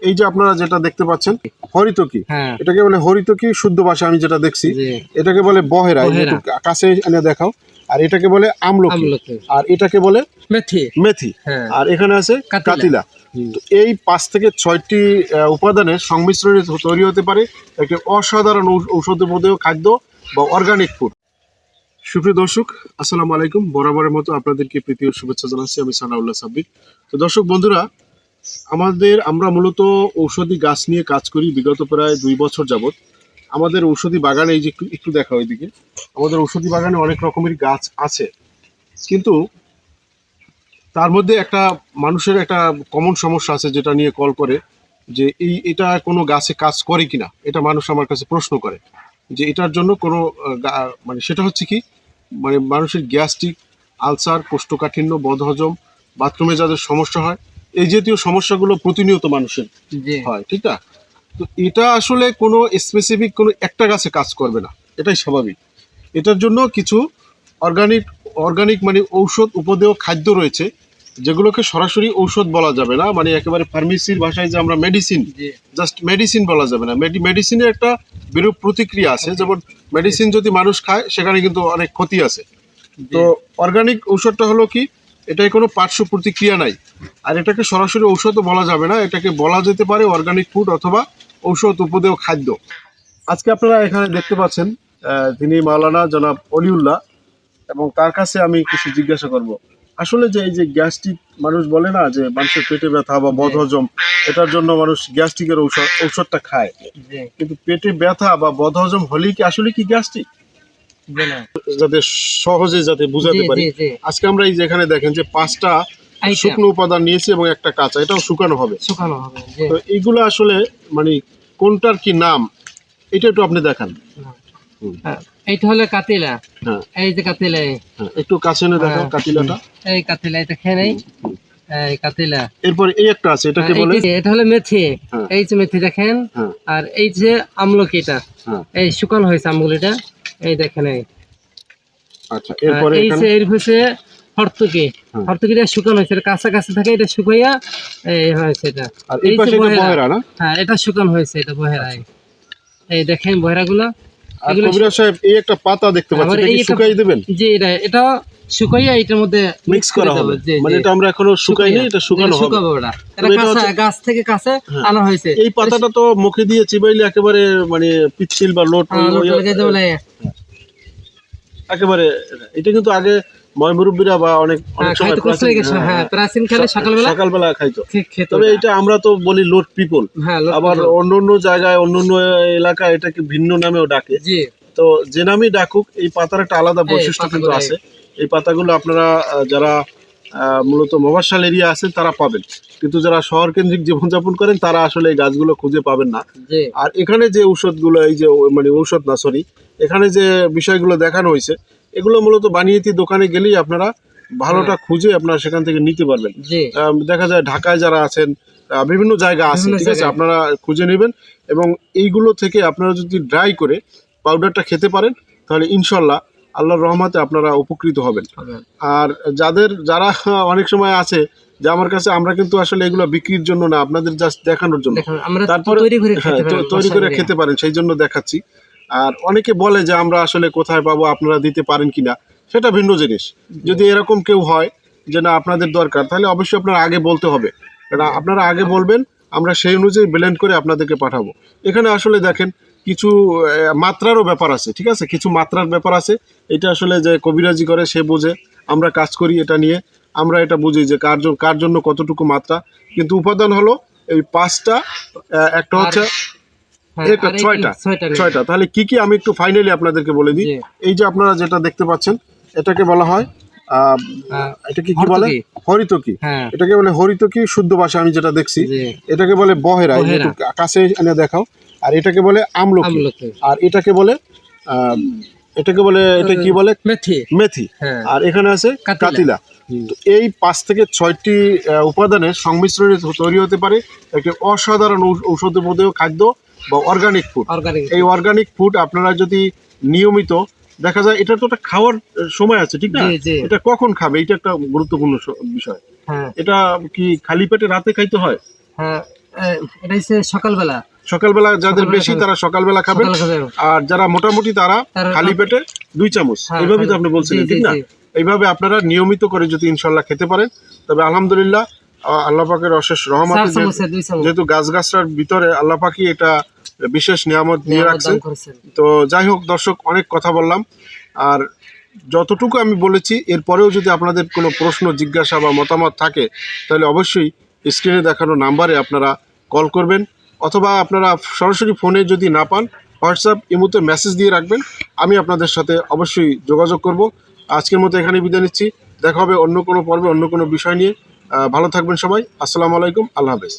এই যে আপনারা যেটা দেখতে পাচ্ছেন হরিতকি। হ্যাঁ। এটাকে বলে হরিতকি শুদ্ধ ভাষা আমি যেটা দেখছি এটাকে বলে বহেরা কাছে এনে দেখাও। আর এটাকে বলে আমলকি। আর এটাকে বলে মেথি। মেথি। হ্যাঁ। আর এখানে আছে কাতিলা। এই পাঁচ থেকে ছয়টি উপাদানের সংমিশ্রণে তৈরি হতে পারে একটি অসাধারণ ঔষ- ঔষধবোধেয় খাদ্য বা অর্গানিক ফুড সুপ্রিয় দর্শক আসসালামু আলাইকুম। বরাবরের মতো আপনাদেরকে প্রীতি শুভেচ্ছা জানাচ্ছি আমি সানাউল্লাহ সাব্বির। তো দর্শক বন্ধুরা আমাদের, আমরা মূলত ঔষধি গাছ নিয়ে কাজ করি বিগত প্রায় দুই বছর যাবত আমাদের ঔষধি বাগানে, এই যে একটু একটু দেখা ওইদিকে আমাদের ঔষধি বাগানে অনেক রকমের গাছ আছে। কিন্তু তার মধ্যে একটা মানুষের একটা কমন সমস্যা আছে যেটা নিয়ে কল করে যে, এই, এটা কোনো গাছে কাজ করে কিনা? এটা মানুষ আমার কাছে প্রশ্ন করে যে, এটার জন্য কোনো মানে সেটা হচ্ছে কি মানে মানুষের গ্যাস্ট্রিক, আলসার, কোষ্ঠকাঠিন্য, বদহজম, বাথরুমে যাদের সমস্যা হয় এই জাতীয় সমস্যাগুলো প্রতিনিয়ত মানুষের হয় ঠিক না? তো এটা আসলে কোনো স্পেসিফিক কোনো একটা গাছে কাজ করবে না এটাই স্বাভাবিক। এটার জন্য কিছু অর্গানিক অর্গানিক মানে ঔষধ উপদেয় খাদ্য রয়েছে যেগুলোকে সরাসরি ঔষধ বলা যাবে না মানে একেবারে ফার্মেসির ভাষায় যে আমরা মেডিসিন জাস্ট মেডিসিন বলা যাবে না। মেডিসিনের একটা বিরূপ প্রতিক্রিয়া আছে যেমন মেডিসিন যদি মানুষ খায় সেখানে কিন্তু অনেক ক্ষতি আছে। তো অর্গানিক ঔষধটা হলো কি? এটায় কোনো পার্শ্ব প্রতিক্রিয়া নাই। আর এটাকে সরাসরি ঔষধও বলা যাবে না এটাকে বলা যেতে পারে অর্গানিক ফুড অথবা ঔষধ উপদেয় খাদ্য। আজকে আপনারা এখানে দেখতে পাচ্ছেন তিনি মাওলানা জনাব অলিউল্লাহ এবং তার কাছে আমি কিছু জিজ্ঞাসা করব। আসলে যে এই যে গ্যাস্ট্রিক মানুষ বলে না যে মানুষের পেটে ব্যথা বা বদহজম এটার জন্য মানুষ গ্যাস্ট্রিকের ঔষধ ঔষধটা খায়। কিন্তু পেটে ব্যথা বা বদহজম হলেই কি আসলে কি গ্যাস্ট্রিক? যাতে সহজে যাতে বুঝাতে পারি। আজকে আমরা এই যে এখানে দেখেন যে পাঁচটা শুকনো উপাদান নিয়েছি এবং একটা কাঁচা এটাও শুকানো হবে। শুকানো হবে তো এইগুলো আসলে মানে কোনটার কি নাম এটা একটু আপনি দেখান। এইটা হলো কাতিলা। হ্যাঁ। এই যে কাতিলা হ্যাঁ একটু কাছে এনে দেখাও হ্যাঁ। কাতিলাটা। এই কাতিলা এটা খেয়ে নেই। এই কাতিলা। এরপর এই একটা আছে এটাকে বলে? এটা হলো মেথি। এই যে মেথি দেখেন আর এই যে আমলকিটা এই শুকানো হয়েছে আমগুলিটা এই দেখেন এই। আচ্ছা এরপরে এই এর হচ্ছে হর্তুকি। হ্যাঁ। হর্তুকিটা শুকানো হয়েছে কাঁচা কাঁচা থাকে এটা শুকাইয়া এই হয়েছে এটা। আর এই পাশে এটা বহেরা। না? হ্যাঁ এটা শুকানো হয়েছে এটা বহেরা এই। দেখেন বহেরাগুলো। কবিরাজ সাহেব এই একটা পাতা দেখতে পাচ্ছি এটা শুকাই দিবেন? জি এটা এটা শুকাইয়া এটার মধ্যে মিক্স করা হবে। মানে এটা আমরা এখনও শুকাইনি এটা শুকানো হবে। শুকাবো এটা এটা কাঁচা গাছ থেকে কাছে হ্যাঁ। আনা হয়েছে। এই পাতাটা তো মুখে দিয়ে চিবাইলে একেবারে মানে পিচ্ছিল বা লোট হ্যাঁ, বলে, একেবারে এটা কিন্তু আগে ময়মুরব্বীরা বা অনেক হ্যাঁ, অনেক সময় প্রাচীন- কালে সকালবেলা সকালবেলা খাইতো। তবে এটা আমরা তো বলি লোট পিপল। আবার অন্য অন্য জায়গায় অন্য অন্য এলাকায় এটাকে ভিন্ন নামেও ডাকে। তো যে নামই ডাকুক এই পাতার একটা আলাদা বৈশিষ্ট্য কিন্তু আছে। এই পাতাগুলো আপনারা যারা মূলত মফস্বল এরিয়া আছেন তারা পাবেন। কিন্তু যারা শহর কেন্দ্রিক জীবনযাপন করেন তারা আসলে এই গাছগুলো খুঁজে পাবেন না। আর এখানে যে ঔষধগুলো এই যে মানে ঔষধ না সরি এখানে যে বিষয়গুলো দেখানো হয়েছে এগুলো মূলত বানিয়েতি দোকানে গেলেই আপনারা ভালোটা খুঁজে আপনারা সেখান থেকে নিতে পারবেন। দেখা যায় ঢাকায় যারা আছেন বিভিন্ন জায়গা আছে ঠিক আছে আপনারা খুঁজে নেবেন এবং এইগুলো থেকে আপনারা যদি ড্রাই করে পাউডারটা খেতে পারেন তাহলে ইনশাল্লাহ আল্লাহর রহমতে আপনারা উপকৃত হবেন। আর যাদের যারা অনেক সময় আছে যে আমার কাছে আমরা কিন্তু আসলে এগুলো বিক্রির জন্য না আপনাদের জাস্ট দেখানোর জন্য। তারপরে তৈরি করে হ্যাঁ, খেতে পারেন সেই জন্য দেখাচ্ছি। আর অনেকে বলে যে আমরা আসলে কোথায় পাবো আপনারা দিতে পারেন কিনা সেটা ভিন্ন জিনিস। যদি এরকম কেউ হয় যে না আপনাদের দরকার তাহলে অবশ্যই আপনারা আগে বলতে হবে। কারণ আপনারা আগে বলবেন আমরা সেই অনুযায়ী ব্লেন্ড করে আপনাদেরকে পাঠাবো। এখানে আসলে দেখেন কিছু মাত্রারও ব্যাপার আছে ঠিক আছে? কিছু মাত্রার ব্যাপার আছে। এটা আসলে যে কবিরাজি করে সে বোঝে। আমরা কাজ করি এটা নিয়ে। আমরা এটা বুঝি যে কার জন্য কার জন্য কতটুকু মাত্রা। কিন্তু উপাদান হলো এই পাঁচটা একটা হচ্ছে হ্যাঁ, এটা ছয়টা। ছয়টা তাহলে কি কি আমি একটু ফাইনালি আপনাদেরকে বলে দিই। এই যে আপনারা যেটা দেখতে পাচ্ছেন এটাকে বলা হয় আহ, এটাকে কি বলে? হর্তকি। হ্যাঁ। এটাকে বলে হরিতকি শুদ্ধ ভাষা আমি যেটা দেখছি। এটাকে বলে বহেরা। কাছে এনে দেখাও। আর এটাকে বলে আমলকি। আর এটাকে বলে এটাকে বলে এটা কি বলে? মেথি। মেথি। হ্যাঁ। আর এখানে আছে কাতিলা। এই পাঁচ থেকে ছয়টি উপাদানের সংমিশ্রণে তৈরি হতে পারে একটি অসাধারণ ঔষ- ঔষধবোধেয় খাদ্য বা অর্গানিক ফুড এই অর্গানিক ফুড আপনারা যদি নিয়মিত দেখা যায় এটা তো একটা খাওয়ার সময় আছে ঠিক না? এটা কখন খাবে? এটা একটা গুরুত্বপূর্ণ বিষয়। হ্যাঁ। এটা কি খালি পেটে রাতে খাইতে হয়? হ্যাঁ এটা সকালবেলা। সকালবেলা যাদের বেশি তারা সকালবেলা খাবেন খাবে। আর যারা মোটামুটি তারা খালি পেটে দুই চামচ। হ্যাঁ, এইভাবেই তো আপনি বলছিলেন ঠিক না? এইভাবে আপনারা নিয়মিত করে যদি ইনশাল্লাহ খেতে পারেন তবে আলহামদুলিল্লাহ আহ, আল্লাহ পাকের অশেষ রহমতে যেহেতু গাছগাছটার ভিতরে আল্লাহ পাকি এটা বিশেষ নিয়ামত নিয়ে রাখছে। তো যাই হোক দর্শক অনেক কথা বললাম। আর যতটুকু আমি বলেছি এরপরেও যদি আপনাদের কোনো প্রশ্ন জিজ্ঞাসা বা মতামত থাকে তাহলে অবশ্যই স্ক্রিনে দেখানো নাম্বারে আপনারা কল করবেন। অথবা আপনারা সরাসরি ফোনে যদি না পান হোয়াটসঅ্যাপ ইমুতে মেসেজ দিয়ে রাখবেন। আমি আপনাদের সাথে অবশ্যই যোগাযোগ করব। আজকের মতো এখানে বিদায় নিচ্ছি। দেখা হবে অন্য কোনো পর্বে, অন্য কোনো বিষয় নিয়ে। ভালো থাকবেন সবাই। আসসালামু আলাইকুম। আল্লাহ হাফেজ।